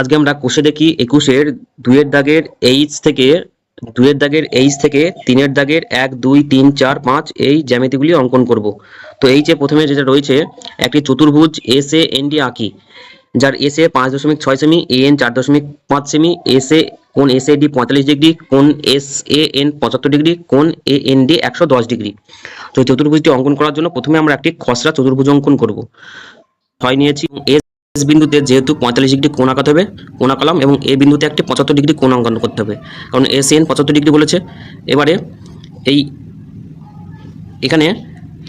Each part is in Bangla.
আজকে আমরা কোষে দেখি একুশের দুইয়ের দাগের এইচ থেকে, দুইয়ের দাগের এইচ থেকে, তিনের দাগের এক, দুই, তিন, চার, পাঁচ এই জ্যামিতিগুলি অঙ্কন করব। তো এই যে প্রথমে যেটা রয়েছে, একটি চতুর্ভুজ এস এ এন ডি আঁকি, যার এস এ পাঁচ দশমিক ছয় সেমি এ এন চার দশমিক পাঁচ সেমি এস এ কোন এস এ ডি পঁয়তাল্লিশ ডিগ্রি, কোন এস এ এন পঁচাত্তর ডিগ্রি, কোন এ এন ডি একশো দশ ডিগ্রি। তো চতুর্ভুজটি অঙ্কন করার জন্য প্রথমে আমরা একটি খসড়া চতুর্ভুজ অঙ্কন করব। হয় নিয়েছি এস বিন্দুতে যেহেতু পঁয়তাল্লিশ ডিগ্রি কোণ আঁকাতে হবে, কোণ আঁকালাম এবং এ বিন্দুতে একটি পঁচাত্তর ডিগ্রি কোণ অঙ্কন করতে হবে। কারণ এস এন পঁচাত্তর ডিগ্রি বলেছে। এবারে এই এখানে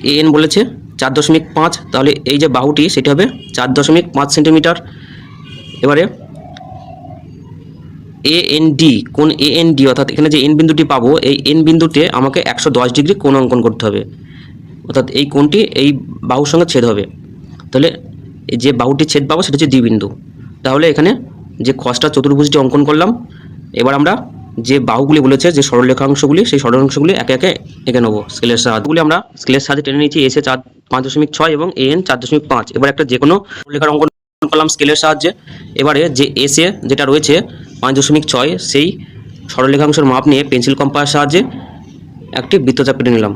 এ এন বলেছে চার দশমিক পাঁচ, তাহলে এই যে বাহুটি সেটি হবে চার দশমিক পাঁচ সেন্টিমিটার। এবারে এ এন ডি কোন এ এন ডি অর্থাৎ এখানে যে এন বিন্দুটি পাবো, এই এন বিন্দুতে আমাকে একশো দশ ডিগ্রি কোণ অঙ্কন করতে হবে। অর্থাৎ এই কোণটি এই বাহুর সঙ্গে ছেদ হবে। তাহলে যে বাহুটি ছেদ পাবো সেটা হচ্ছে ডি বিন্দু তাহলে এখানে যে খসটা চতুর্ভুজটি অঙ্কন করলাম, এবার আমরা যে বাহুগুলি বলেছে, যে সরলরেখাংশগুলি, সেই সরলরেখাংশগুলি একে একে এঁকে নেব। স্কেলের সাহায্যগুলি আমরা স্কেলের সাহায্যে টেনে নিয়েছি, এসে চার, পাঁচ দশমিক ছয় এবং এন চার দশমিক পাঁচ। এবার একটা যে কোনো সরলরেখার অঙ্কন করলাম স্কেলের সাহায্যে। এবারে যে এসে যেটা রয়েছে, পাঁচ দশমিক ছয়, সেই সরলরেখাংশের মাপ নিয়ে পেন্সিল কম্পাসের সাহায্যে একটি বৃত্তচাপ কেটে নিলাম।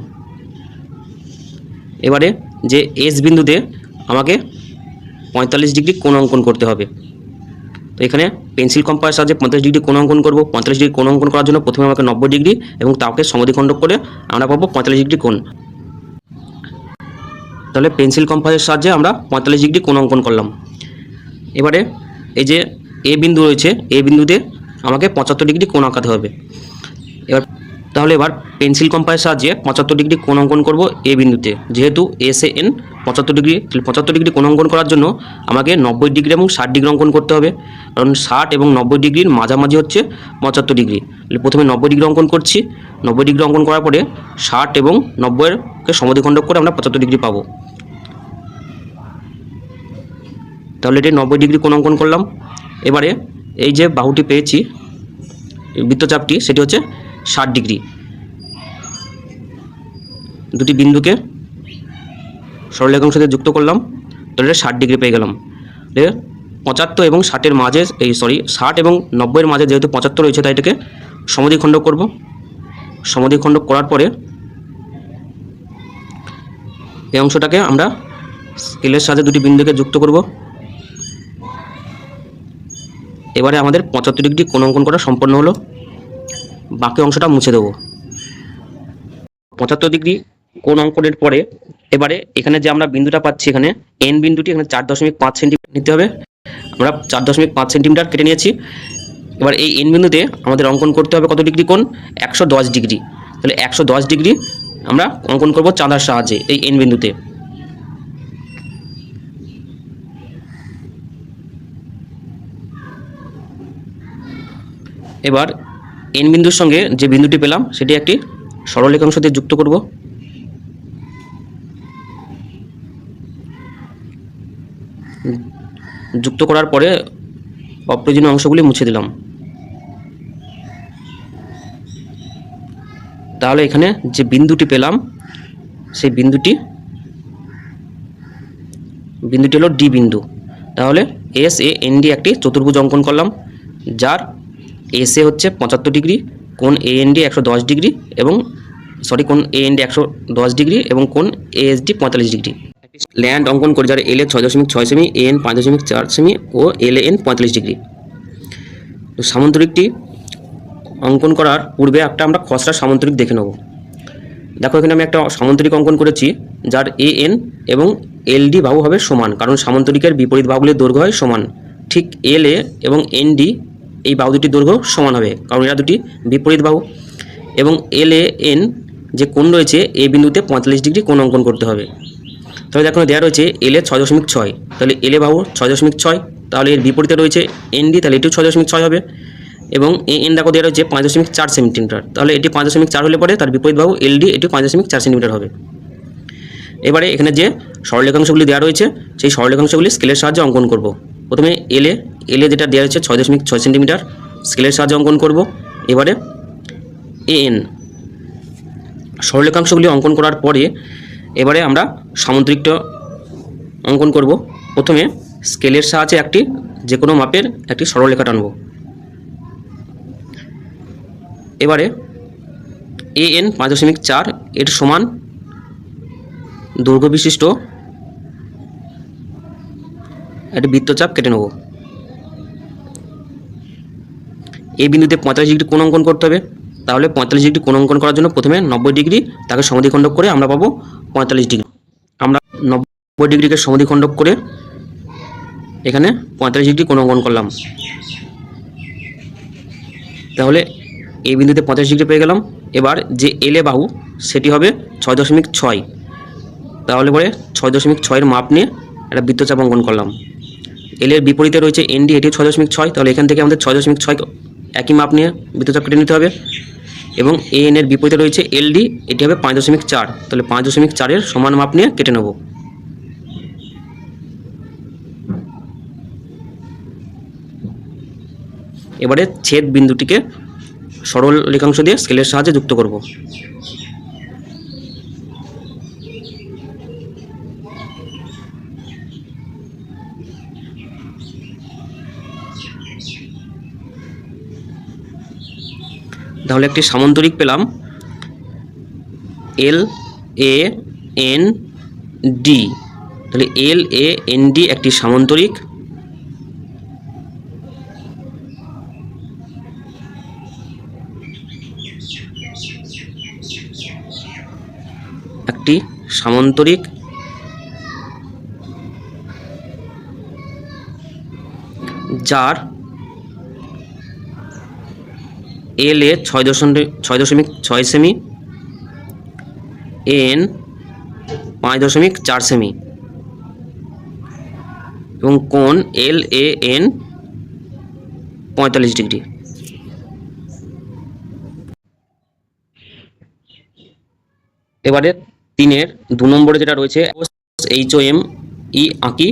এবারে যে এস বিন্দুতে আমাকে পঁয়তাল্লিশ ডিগ্রি কোণ অঙ্কন করতে হবে। তো এখানে পেন্সিল কম্পাসের সাহায্যে পঁয়তাল্লিশ ডিগ্রি কোণ অঙ্কন করব। পঁয়তাল্লিশ ডিগ্রি কোণ অঙ্কন করার জন্য প্রথমে আমাকে নব্বই ডিগ্রি এবং তাকে সমদ্বিখণ্ডক করে আমরা পাবো পঁয়তাল্লিশ ডিগ্রি কোণ। তাহলে পেন্সিল কম্পাসের সাহায্যে আমরা পঁয়তাল্লিশ ডিগ্রি কোণ অঙ্কন করলাম। এবারে এই যে এ বিন্দু রয়েছে, এ বিন্দুতে আমাকে পঁচাত্তর ডিগ্রি কোণ আঁকাতে হবে। এবার তাহলে এবার পেন্সিল কম্পাসের সাহায্যে পঁচাত্তর ডিগ্রি কোণ অঙ্কন করব এ বিন্দুতে। যেহেতু এস এ এন পঁচাত্তর ডিগ্রি তাহলে পঁচাত্তর ডিগ্রি কোণ অঙ্কন করার জন্য আমাকে নব্বই ডিগ্রি এবং ষাট ডিগ্রি অঙ্কন করতে হবে। কারণ ষাট এবং নব্বই ডিগ্রির মাঝামাঝি হচ্ছে পঁচাত্তর ডিগ্রি প্রথমে নব্বই ডিগ্রি অঙ্কন করছি। নব্বই ডিগ্রি অঙ্কন করার পরে ষাট এবং নব্বইয়েরকে সমদ্বিখণ্ডক করে আমরা পঁচাত্তর ডিগ্রি পাবো। তাহলে এটি নব্বই ডিগ্রি কোণ অঙ্কন করলাম। এবারে এই যে বাহুটি পেয়েছি, বৃত্তচাপটি, সেটি হচ্ছে ষাট ডিগ্রি। দুটি বিন্দুকে সরলরেখাংশ দিয়ে যুক্ত করলাম, তাহলে ষাট ডিগ্রি পেয়ে গেলাম। পঁচাত্তর এবং ষাটের মাঝে, এই সরি ষাট এবং নব্বইয়ের মাঝে যেহেতু পঁচাত্তর রয়েছে, তাই এটাকে সমদ্বিখণ্ডক করব। সমদ্বিখণ্ডক করার পরে এই অংশটাকে আমরা স্কেলের সাথে দুটি বিন্দুকে যুক্ত করব। এবারে আমাদের পঁচাত্তর ডিগ্রি কোণ অঙ্কন করা সম্পন্ন হলো। বাকি অংশটা মুছে দেবো। পঁচাত্তর ডিগ্রি কোন অঙ্কনের পরে এবারে এখানে যে আমরা বিন্দুটা পাচ্ছি এখানে এন বিন্দুটি এখানে চার দশমিক পাঁচ সেন্টিমিটার নিতে হবে। আমরা চার দশমিক পাঁচ সেন্টিমিটার কেটে নিয়েছি। এবার এই এন বিন্দুতে আমাদের অঙ্কন করতে হবে কত ডিগ্রি কোণ? একশো দশ ডিগ্রি। তাহলে একশো দশ ডিগ্রি আমরা অঙ্কন করব চাঁদার সাহায্যে এই এন বিন্দুতে। এবার এন বিন্দুর সঙ্গে যে বিন্দুটি পেলাম, সেটি একটি সরলরেখাংশ দিয়ে যুক্ত করব। যুক্ত করার পরে অপ্রয়োজনীয় অংশগুলি মুছে দিলাম। তাহলে এখানে যে বিন্দুটি পেলাম, সেই বিন্দুটি বিন্দুটি হলো ডি বিন্দু। তাহলে এস এ এন ডি একটি চতুর্ভুজ অঙ্কন করলাম, যার এস হচ্ছে পঁচাত্তর ডিগ্রি, কোন এ এন ডি একশো দশ ডিগ্রি এবং, সরি, কোন এ এন ডি একশো দশ ডিগ্রি এবং কোন এএসডি পঁয়তাল্লিশ ডিগ্রি। ল্যান্ড অঙ্কন করে যার এল এ ছয় দশমিক ছয় সেমি এ এন পাঁচ দশমিক চার সেমি ও এল এন পঁয়তাল্লিশ ডিগ্রি। তো সামন্তরিকটি অঙ্কন করার পূর্বে একটা আমরা খসড়া সামন্তরিক দেখে নেব। দেখো, এখানে আমি একটা সামন্তরিক অঙ্কন করেছি, যার এ এন এবং এল ডি বাহু হবে সমান, কারণ সামন্তরিকের বিপরীত বাহুগুলির দৈর্ঘ্য হয় সমান। ঠিক এল এ এবং এন ডি এই বাহু দুটির দৈর্ঘ্য সমান হবে। কারণ এরা দুটি বিপরীত বাহু। এবং এল এ এন যে কোণ রয়েছে, এ বিন্দুতে পঁয়তাল্লিশ ডিগ্রি কোণ অঙ্কন করতে হবে। তাহলে দেখো দেওয়া রয়েছে এল এ ছয় দশমিক ছয়। তাহলে এল এ বাহু ছয় দশমিক ছয়, তাহলে এর বিপরীতে রয়েছে এন ডি, তাহলে এটিও ছয় দশমিক ছয় হবে। এবং এ এন দেখো দেওয়া রয়েছে পাঁচ দশমিক চার সেন্টিমিটার। তাহলে এটি পাঁচ দশমিক চার হলে পরে তার বিপরীত বাহু এল ডি, এটি পাঁচ দশমিক চার সেন্টিমিটার হবে। এবারে এখানে যে সরলরেখাংশগুলি দেওয়া রয়েছে, সেই সরলেখাংশগুলি স্কেলের সাহায্যে অঙ্কন করব। প্রথমে এলে এলে যেটা দেওয়া রয়েছে ছয় দশমিক ছয় সেন্টিমিটার, স্কেলের সাহায্যে অঙ্কন করব। এবারে এন সরলরেখাংশগুলি অঙ্কন করার পরে এবারে আমরা সামুদ্রিকটা অঙ্কন করব। প্রথমে স্কেলের সাহায্যে একটি যে কোনো মাপের একটি সরলরেখা টানব। এবারে এ এন পাঁচ দশমিক চার, এর সমান দৈর্ঘ্য বিশিষ্ট একটি বৃত্তচাপ কেটে নেব। এই বিন্দুতে পঁয়তাল্লিশ ডিগ্রি কোন অঙ্কন করতে হবে। তাহলে পঁয়তাল্লিশ ডিগ্রি কোন অঙ্কন করার জন্য প্রথমে নব্বই ডিগ্রি তাকে সমদ্বিখণ্ডক করে আমরা পাবো পঁয়তাল্লিশ ডিগ্রি। আমরা নব্বই ডিগ্রিকে সমদ্বিখণ্ডক করে এখানে পঁয়তাল্লিশ ডিগ্রি কোন অঙ্কন করলাম। তাহলে এই বিন্দুতে পঁয়তাল্লিশ ডিগ্রি পেয়ে গেলাম। এবার যে এলে বাহু, সেটি হবে ছয় দশমিক ছয়। তাহলে পরে ছয় দশমিক ছয়ের মাপ নিয়ে একটা বৃত্তচাপ অঙ্কন করলাম। এলের বিপরীতে রয়েছে এনডি এটিও ছয় দশমিক ছয়। তাহলে এখান থেকে আমাদের ছয় দশমিক ছয় একই মাপ নিয়ে বৃত্তচাপ কেটে নিতে হবে। এবং এ এন এর বিপরীতে রয়েছে এলডি এটি হবে পাঁচ দশমিক চার। তাহলে পাঁচ দশমিক চারের সমান মাপ নিয়ে কেটে নেব। এবারে ছেদ বিন্দুটিকে সরল রেখাংশ দিয়ে স্কেলের সাহায্যে যুক্ত করব। তাহলে একটি সামান্তরিক পেলাম। এল এ এন ডি তাহলে এল এ এন ডি একটি সামান্তরিক। একটি সামান্তরিক। যার এল এ ছয় দশমিক ছয় দশমিক ছয় সেমি এন পাঁচ দশমিক চার সেমি এবং কোণ এল এ এন পঁয়তাল্লিশ ডিগ্রি। এবারে তিনের দু নম্বরে যেটা রয়েছে এইচ ও এম ই আঁকি,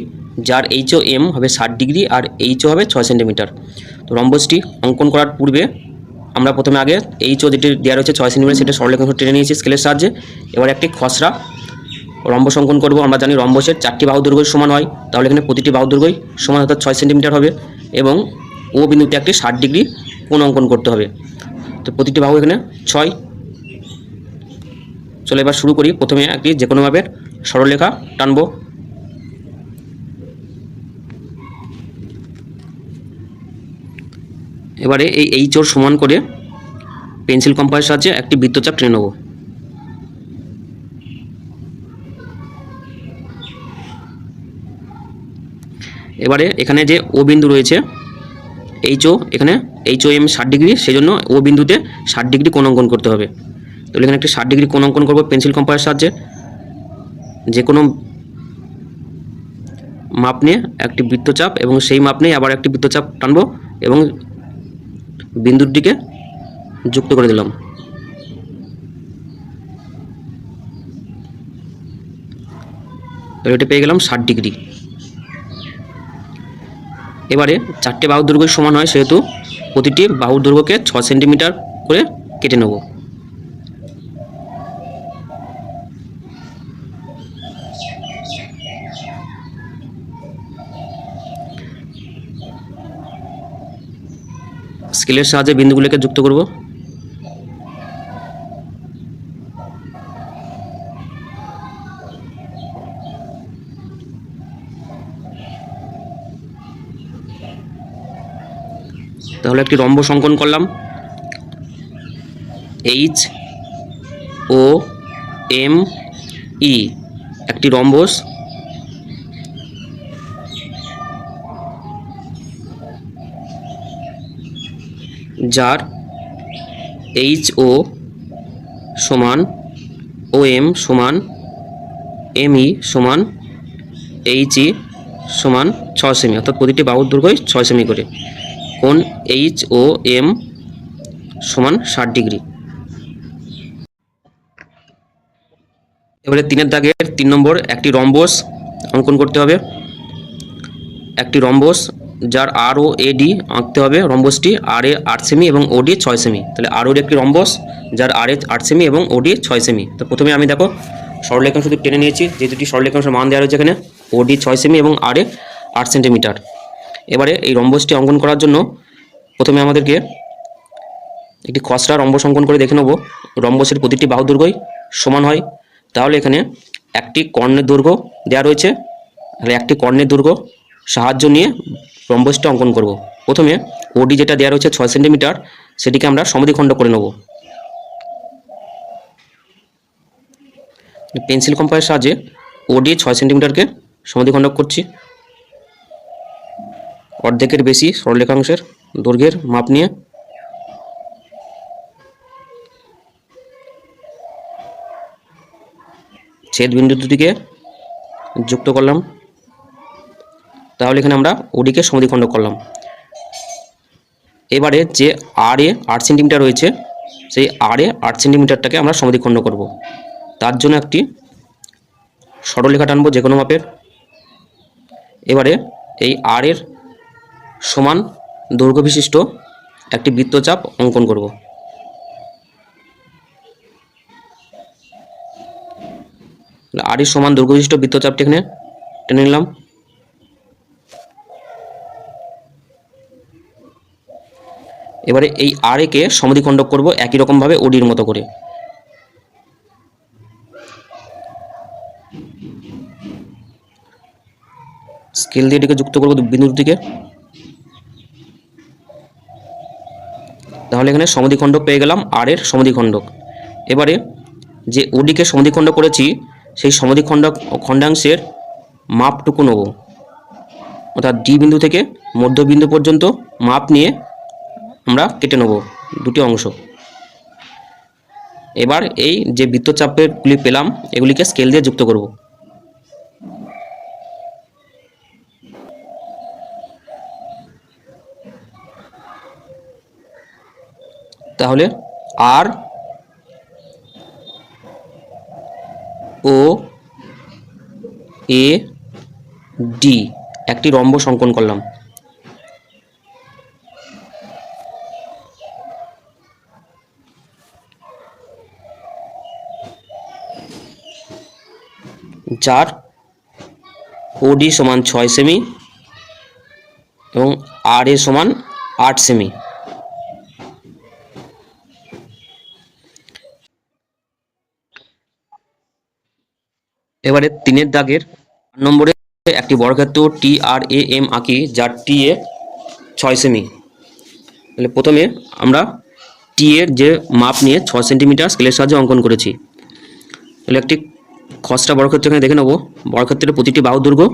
যার এইচ ও এম হবে ষাট ডিগ্রি আর এইচ ও হবে ছয় সেন্টিমিটার। তো রম্বসটি অঙ্কন করার পূর্বে আমরা প্রথমে আগে এই যেটি দেওয়া রয়েছে ছয় সেন্টিমিটার, সেটা সরলরেখাংশ টেনে নিয়েছি স্কেলের সাহায্যে। এবার একটি খসড়া রম্বস অঙ্কন করব, আমরা জানি রম্বসের চারটি বাহু দৈর্ঘ্য সমান হয়, তাহলে এখানে প্রতিটি বাহু দৈর্ঘ্যই সমান অর্থাৎ ছয় সেন্টিমিটার হবে এবং ও বিন্দুতে একটি ষাট ডিগ্রি কোণ অঙ্কন করতে হবে। তো প্রতিটি বাহু এখানে ছয়। চলে এবার শুরু করি, প্রথমে একটি যে কোনোভাবে সরলরেখা টানবো। এবারে এই এইচ ওর সমান করে পেন্সিল কম্পাসের সাহায্যে একটি বৃত্তচাপ টেনে নেব। এবারে এখানে যে ও বিন্দু রয়েছে এইচ ও এখানে এইচ ও এম ষাট ডিগ্রি সেই জন্য ও বিন্দুতে ষাট ডিগ্রি কোণ অঙ্কন করতে হবে। তাহলে এখানে একটি ষাট ডিগ্রি কোণ অঙ্কন করব পেন্সিল কম্পাসের সাহায্যে। যে কোনো মাপ নিয়ে একটি বৃত্তচাপ এবং সেই মাপ নিয়ে আবার একটি বৃত্তচাপ টানবো এবং বিন্দুর দিকে যুক্ত করে দিলাম। এটা পেয়ে গেলাম ষাট ডিগ্রি। এবারে চারটে বাহুর দৈর্ঘ্য সমান হয়, সেহেতু প্রতিটি বাহুর দৈর্ঘ্যকে ছ সেন্টিমিটার করে কেটে নেব। স্কেলের সাহায্যে বিন্দুগুলোকে যুক্ত করব। তাহলে একটি রম্বস অঙ্কন করলাম। এইচ ও এম ই একটি রম্বস। যার এইচ ও সমান ও এম সমান এম ই সমান এইচ ই সমান ছ সেমি, অর্থাৎ প্রতিটি বাহুর দৈর্ঘ্যই ছয় সেমি করে। কোণ এইচ ও এম সমান ষাট ডিগ্রি। এবারে তিনের দাগের তিন নম্বর, একটি রম্বস অঙ্কন করতে হবে। একটি রম্বস যার আর ও এ ডি আঁকতে হবে রম্বসটি আর এ আট সেমি এবং ওডি ছয় সেমি তাহলে আর ওর একটি রম্বস, যার আর এ আট সেমি এবং ওডি ছয় সেমি তো প্রথমে আমি দেখো সরলরেখাংশ শুধু টেনে নিয়েছি, যে দুটি সরলরেখাংশের মান দেওয়া রয়েছে এখানে ওডি ছয় সেমি এবং আর এ আট সেন্টিমিটার এবারে এই রম্বসটি অঙ্কন করার জন্য প্রথমে আমাদেরকে একটি খসড়া রম্বস অঙ্কন করে দেখে নেব। রম্বসের প্রতিটি বাহু দৈর্ঘ্যই সমান হয়। তাহলে এখানে একটি কর্ণের দৈর্ঘ্য দেওয়া রয়েছে। তাহলে একটি কর্ণের দৈর্ঘ্য সাহায্য নিয়ে রম্বসটা অঙ্কন করব। প্রথমে ওডি যেটা দেওয়া রয়েছে ছয় সেন্টিমিটার, সেটিকে আমরা সমদ্বিখণ্ড করে নেব। পেন্সিল কম্পাসের সাহায্যে ওডি ছয় সেন্টিমিটারকে সমদ্বিখণ্ড করছি। অর্ধেকের বেশি সরলরেখাংশের দৈর্ঘ্যের মাপ নিয়ে। ছেদ বিন্দু দুটিকে যুক্ত করলাম। তাহলে এখানে আমরা ওডিকে সমদ্বিখণ্ড করলাম। এবারে যে আর এ আট সেন্টিমিটার রয়েছে, সেই আর এ আট সেন্টিমিটারটাকে আমরা সমদ্বিখণ্ড করব। তার জন্য একটি সরলরেখা টানবো যে কোনো মাপের। এবারে এই আর এর সমান দৈর্ঘ্য বিশিষ্ট একটি বৃত্তচাপ অঙ্কন করব। আর এর সমান দৈর্ঘ্য বিশিষ্ট বৃত্তচাপটি এখানে টেনে নিলাম। এবারে এই আর একে সমদ্বিখণ্ড করব একই রকমভাবে ওডির মতো করে। স্কেল দিয়ে এটিকে যুক্ত করব বিন্দুর দিকে। তাহলে এখানে সমদ্বিখণ্ডক পেয়ে গেলাম আর এর সমদ্বিখণ্ডক। এবারে যে ওডিকে সমদ্বিখণ্ড করেছি, সেই সমদ্বিখণ্ড খণ্ডাংশের মাপটুকু নেব। অর্থাৎ ডি বিন্দু থেকে মধ্যবিন্দু পর্যন্ত মাপ নিয়ে আমরা কেটে নেব দুটি অংশ। এবার এই যে বৃত্তচাপেরগুলি পেলাম, এগুলিকে স্কেল দিয়ে যুক্ত করব। তাহলে আর ও এ ডি একটি রম্বস অঙ্কন করলাম। যার ওডি সমান ছয় সেমি এবং আর এ সমান আট সেমি এবারে তিনের দাগের নম্বরে একটি বর্গক্ষেত্র টি আর এ এম আঁকি যার টি এ ছয় সেমি তাহলে প্রথমে আমরা টি এর যে মাপ নিয়ে ছয় সেন্টিমিটার স্কেলের সাহায্যে অঙ্কন করেছি। তাহলে একটি খসড়া বর্গক্ষেত্র এখানে দেখে নেব। বর্গক্ষেত্রের প্রতিটি বাহু দৈর্ঘ্য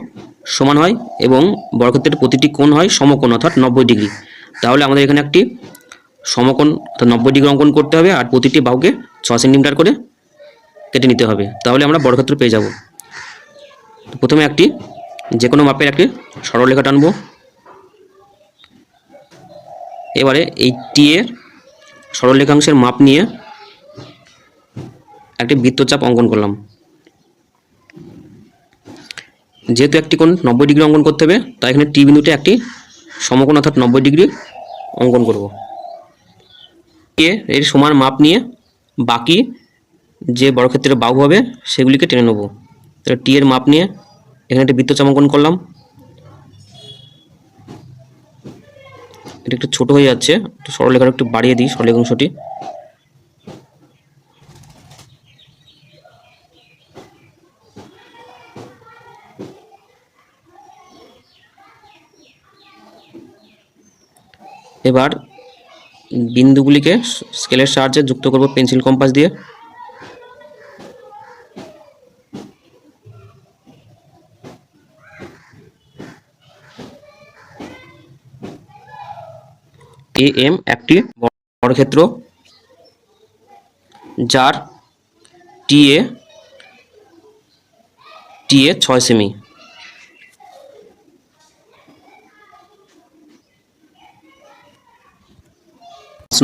সমান হয় এবং বর্গক্ষেত্রের প্রতিটি কোণ হয় সমকোণ অর্থাৎ নব্বই ডিগ্রি। তাহলে আমাদের এখানে একটি সমকোণ অর্থাৎ নব্বই ডিগ্রি অঙ্কন করতে হবে আর প্রতিটি বাহুকে ছ সেন্টিমিটার করে কেটে নিতে হবে। তাহলে আমরা বর্গক্ষেত্র পেয়ে যাব। প্রথমে একটি যে কোনো মাপের একটি সরলরেখা টানবো। এবারে এই টি এর সরলরেখাংশের মাপ নিয়ে একটি বৃত্তচাপ অঙ্কন করলাম। যেহেতু একটি কোণ নব্বই ডিগ্রি অঙ্কন করতে হবে, তাই এখানে টি বিন্দুতে একটি সমকোণ অর্থাৎ নব্বই ডিগ্রি অঙ্কন করব। এ এর সমান মাপ নিয়ে বাকি যে বর্গক্ষেত্রের বাহু হবে, সেগুলিকে টেনে নেব। তাহলে টি এর মাপ নিয়ে এখানে একটি বৃত্তচাপ অঙ্কন করলাম। এটা একটু ছোট হয়ে যাচ্ছে, একটু সরলরেখাটা একটু বাড়িয়ে দিই সরলরেখাংশটি এবার বিন্দুগুলিকে স্কেলের সাহায্যে যুক্ত করব পেন্সিল কম্পাস দিয়ে। এ এম একটি বর্গক্ষেত্র যার টি এ টি এ ছয় সেমি।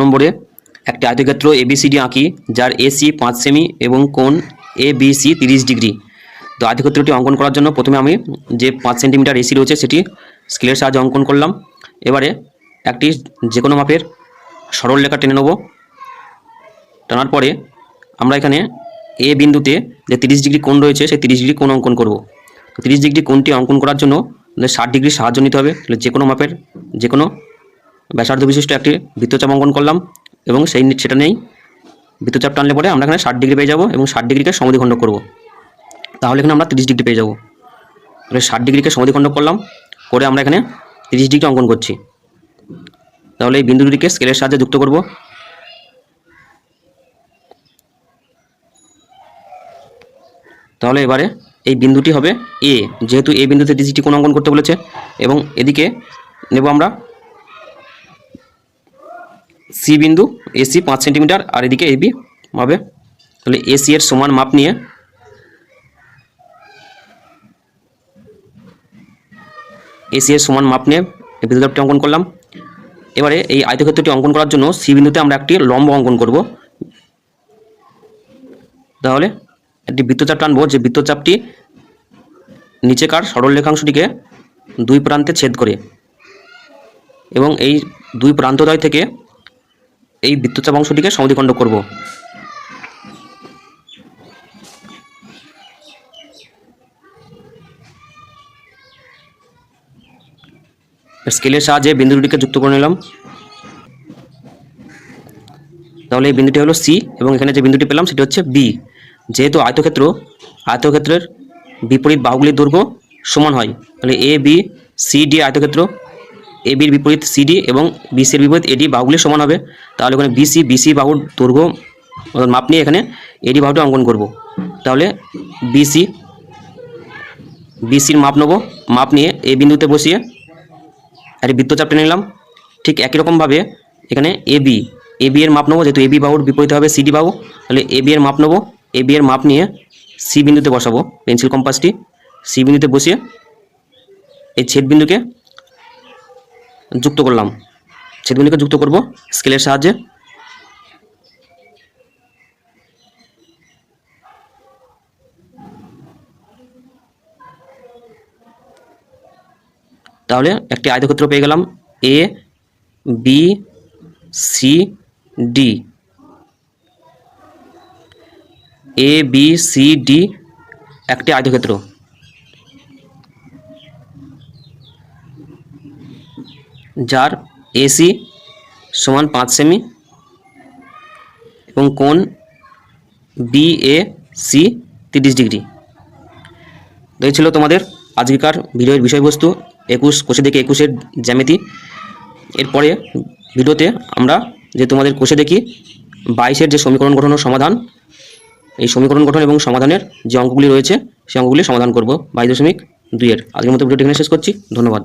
নম্বরে একটি আয়তক্ষেত্র এবিসিডি আঁকি, যার এসি পাঁচ সেমি এবং কোণ এ বি সি তিরিশ ডিগ্রি। তো আয়তক্ষেত্রটি অঙ্কন করার জন্য প্রথমে আমি যে পাঁচ সেন্টিমিটার এসি রয়েছে সেটি স্কেলের সাহায্যে অঙ্কন করলাম। এবারে একটি যে কোনো মাপের সরল রেখা টেনে নেব। টানার পরে আমরা এখানে এ বিন্দুতে যে তিরিশ ডিগ্রি কোণ রয়েছে, সেই তিরিশ ডিগ্রি কোণ অঙ্কন করব। তিরিশ ডিগ্রি কোণটি অঙ্কন করার জন্য ষাট ডিগ্রি সাহায্য নিতে হবে। তাহলে যে কোনো মাপের যে কোনো ব্যাসার্ধ বিশিষ্ট একটি বৃত্তচাপ অঙ্কন করলাম এবং সেই সেটা নেই বৃত্তচাপ টানলে পরে আমরা এখানে ষাট ডিগ্রি পেয়ে যাব এবং ষাট ডিগ্রিকে সমদ্বিখণ্ড করব। তাহলে এখানে আমরা তিরিশ ডিগ্রি পেয়ে যাব। তাহলে ষাট ডিগ্রিকে সমদ্বিখণ্ড করলাম, করে আমরা এখানে তিরিশ ডিগ্রি অঙ্কন করছি। তাহলে এই বিন্দু দুটিকে স্কেলের সাহায্যে যুক্ত করব। তাহলে এবারে এই বিন্দুটি হবে এ যেহেতু এ বিন্দুতে ডিজিটি কোণ অঙ্কন করতে বলেছে এবং এদিকে নেব আমরা সি বিন্দু এসি পাঁচ সেন্টিমিটার আর এদিকে এবি হবে। তাহলে এসি এর সমান মাপ নিয়ে এসি এর সমান মাপ নিয়ে বিন্দুটি অঙ্কন করলাম। এবারে এই আয়তক্ষেত্রটি অঙ্কন করার জন্য সি বিন্দুতে আমরা একটি লম্ব অঙ্কন করব। তাহলে একটি বৃত্তচাপ টানবো, যে বৃত্তচাপটি নিচেকার সরল রেখাংশটিকে দুই প্রান্তে ছেদ করে এবং এই দুই প্রান্তদ্বয় থেকে এই বৃত্তচাপ অংশটিকে সমদ্বিখণ্ড করব। স্কেলের সাহায্যে বিন্দু দুটিকে যুক্ত করে নিলাম। তাহলে এই বিন্দুটি হলো সি এবং এখানে যে বিন্দুটি পেলাম সেটি হচ্ছে বি যেহেতু আয়তক্ষেত্র, আয়তক্ষেত্রের বিপরীত বাহুগুলির দৈর্ঘ্য সমান হয়। তাহলে এ বি সি ডি আয়তক্ষেত্র এ বির বিপরীত সিডি এবং বিসির বিপরীত এডি বাহুগুলি সমান হবে। তাহলে ওখানে বিসি বিসি বাহুর দৈর্ঘ্য মাপ নিয়ে এখানে এডি বাহুটা অঙ্কন করব। তাহলে বিসি বিসির মাপ নেব। মাপ নিয়ে এই বিন্দুতে বসিয়ে আর বৃত্তচাপ টেনে নিলাম। ঠিক একই রকমভাবে এখানে এ বি এ বি এর মাপ নেব, যেহেতু এ বি বাহুর বিপরীতে হবে সিডি বাহু। তাহলে এ বি এর মাপ নেব। এ বি এর মাপ নিয়ে সি বিন্দুতে বসাবো, পেন্সিল কম্পাসটি। সি বিন্দুতে বসিয়ে এই ছেদ বিন্দুকে যুক্ত করলাম। ছেদ বিন্দুকে যুক্ত করব স্কেলের সাহায্যে। তাহলে একটি আয়তক্ষেত্র পেয়ে গেলাম A B C D A B C D একটি আয়তক্ষেত্র। যার এসি সমান পাঁচ সেমি এবং কোণ বি এ সি তিরিশ ডিগ্রি। এই ছিল তোমাদের আজকেকার ভিডিওর বিষয়বস্তু, একুশ কোষে দেখে একুশের জ্যামিতি। এরপরে ভিডিওতে আমরা যে তোমাদের কোষে দেখি, বাইশের যে সমীকরণ গঠনের সমাধান, এই সমীকরণ গঠন এবং সমাধানের যে অঙ্কগুলি রয়েছে, সেই অঙ্কগুলি সমাধান করব, বাইশ দশমিক দুইয়ের। আজকের মতো ভিডিওটি এখানে শেষ করছি, ধন্যবাদ।